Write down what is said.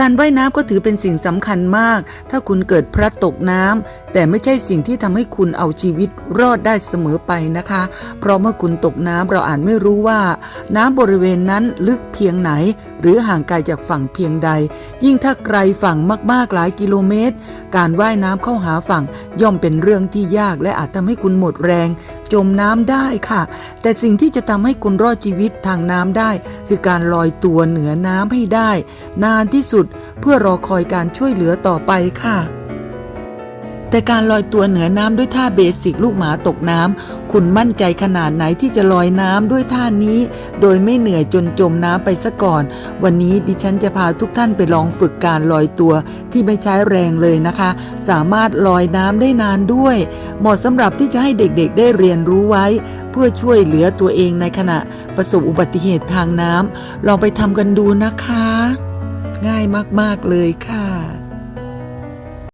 การว่ายน้ำก็ถือเป็นสิ่งสำคัญมาก ถ้าคุณเกิดพลัดตกน้ำแต่ไม่ใช่สิ่งที่ทำให้คุณเอาชีวิตรอดได้เสมอไปนะคะ เพราะเมื่อคุณตกน้ำเราอาจไม่รู้ว่า น้ำบริเวณนั้นลึกเพียงไหน หรือห่างไกลจากฝั่งเพียงใด ยิ่งถ้าไกลฝั่งมากๆหลายกิโลเมตร การว่ายน้ำเข้าหาฝั่งย่อมเป็นเรื่องที่ยากและอาจทำให้คุณหมดแรง จมน้ำได้ค่ะ แต่สิ่งที่จะทำให้คุณรอดชีวิตทางน้ำได้ คือการลอยตัวเหนือน้ำให้ได้ นานที่สุดเพื่อรอคอยการช่วยเหลือต่อไปค่ะ แต่การลอยตัวเหนือน้ำด้วยท่าเบสิกลูกหมาตกน้ำคุณมั่นใจขนาดไหนที่จะลอยน้ำด้วยท่านี้ โดยไม่เหนื่อยจนจมน้ำไปซะก่อน วันนี้ดิฉันจะพาทุกท่านไปลองฝึกการลอยตัวที่ไม่ใช้แรงเลยนะคะ สามารถลอยน้ำได้นานด้วย เหมาะสำหรับที่จะให้เด็กๆ ได้เรียนรู้ไว้เพื่อช่วยเหลือตัวเองในขณะประสบอุบัติเหตุทางน้ำลองไปทำกันดูนะคะ ง่ายมาก ๆ เลยค่ะ